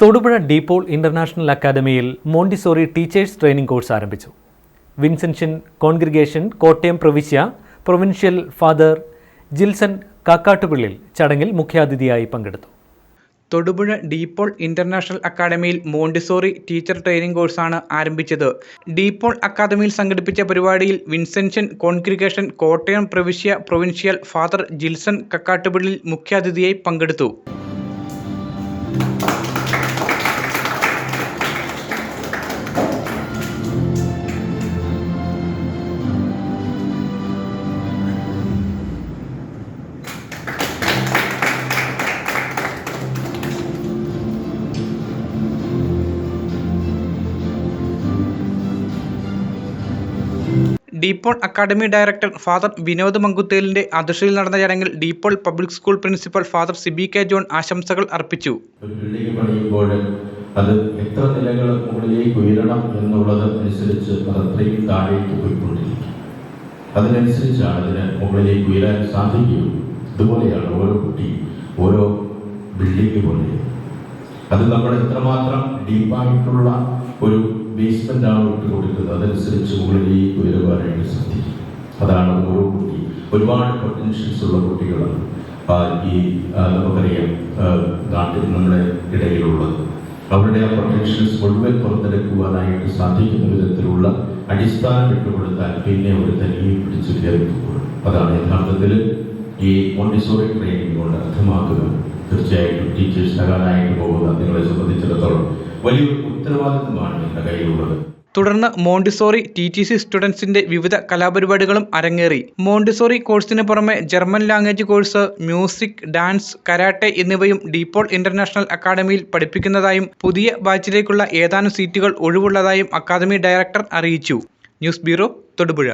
Thodupuzha DePaul international അക്കാദമിയിൽ Montessori teachers training course ആരംഭിച്ചു. Vincentian congregation Kottayam പ്രവിശ്യ പ്രൊവിൻഷ്യൽ ഫാദർ ജിൽസൺ കാക്കാട്ടുപിള്ളിൽ ചടങ്ങിൽ മുഖ്യാതിഥിയായി പങ്കെടുത്തു. തൊടുപുഴ ഡീപോൾ ഇന്റർനാഷണൽ അക്കാദമിയിൽ മോണ്ടിസോറി ടീച്ചർ ട്രെയിനിംഗ് കോഴ്സാണ് ആരംഭിച്ചത്. ഡീപോൾ അക്കാദമിയിൽ സംഘടിപ്പിച്ച പരിപാടിയിൽ വിൻസെൻഷൻ കോൺഗ്രിഗേഷൻ കോട്ടയം പ്രവിശ്യ പ്രൊവിൻഷ്യൽ ഫാദർ ജിൽസൺ കക്കാട്ടുപിള്ളിൽ മുഖ്യാതിഥിയായി പങ്കെടുത്തു. DePaul academy director father Vinod മങ്കുത്തേലിന്റെ അധ്യക്ഷതയിൽ നടന്ന ചടങ്ങിൽ DePaul public school principal father Sibi K John ആശംസകൾ അർപ്പിച്ചു. അത് എത്ര നിലകൾ മുകളിലേക്ക് ഉയരണം എന്നുള്ളത് അനുസരിച്ച് അത് അത്രയും താഴേക്ക് പോയിക്കൊണ്ടിരിക്കും. അതിനനുസരിച്ചാണ് അതിന് മുകളിലേക്ക് ഉയരാൻ സാധിക്കുകയുള്ളൂ. ഇതുപോലെയാണ് ഓരോ കുട്ടി ഓരോ ബിൽഡിംഗ് പോലെ. അത് നമ്മൾ എത്രമാത്രം ഡീപ്പായിട്ടുള്ള ഒരു ബേസ്മെന്റ് ആണ് ഇട്ട് കൊടുക്കുന്നത്. അതനുസരിച്ച് മുകളിലേക്ക് ഉയരുവാനായിട്ട് സത്യം അതാണ് ഓരോ കുട്ടി. ഒരുപാട് പൊട്ടൻഷ്യൽസ് ഉള്ള കുട്ടികളാണ്. ഈ നമുക്കറിയാം നാട്ടിൽ നമ്മുടെ ഇടയിലുള്ളത്. അവരുടെ ആ പൊട്ടൻഷ്യൽസ് മുഴുവൻ പുറത്തെടുക്കുവാനായിട്ട് സാധിക്കുന്ന വിധത്തിലുള്ള അടിസ്ഥാനം ഇട്ടുകൊടുത്താൽ പിന്നെ അവർ തനിയെ പിടിച്ചു കയറിപ്പോകും അതാണ് യഥാർത്ഥത്തിൽ ഈ മോണ്ടിസോറി ട്രെയിനിങ് കൊണ്ട് അർത്ഥമാക്കുക. തീർച്ചയായിട്ടും ടീച്ചേഴ്സ് ആകാനായിട്ട് പോകുന്ന നിങ്ങളെ സംബന്ധിച്ചിടത്തോളം വലിയൊരു ഉത്തരവാദിത്വമാണ് നിങ്ങളുടെ കയ്യിലുള്ളത്. തുടർന്ന് മോണ്ടിസോറി ടി ടി സി സ്റ്റുഡൻസിന്റെ വിവിധ കലാപരിപാടികളും അരങ്ങേറി. മോണ്ടിസോറി കോഴ്സിന് പുറമെ German language course music dance karate എന്നിവയും ഡീപോൾ ഇന്റർനാഷണൽ അക്കാദമിയിൽ പഠിപ്പിക്കുന്നതായും പുതിയ ബാച്ചിലേക്കുള്ള ഏതാനും സീറ്റുകൾ ഒഴിവുള്ളതായും അക്കാദമി ഡയറക്ടർ അറിയിച്ചു. News bureau Thodupuzha.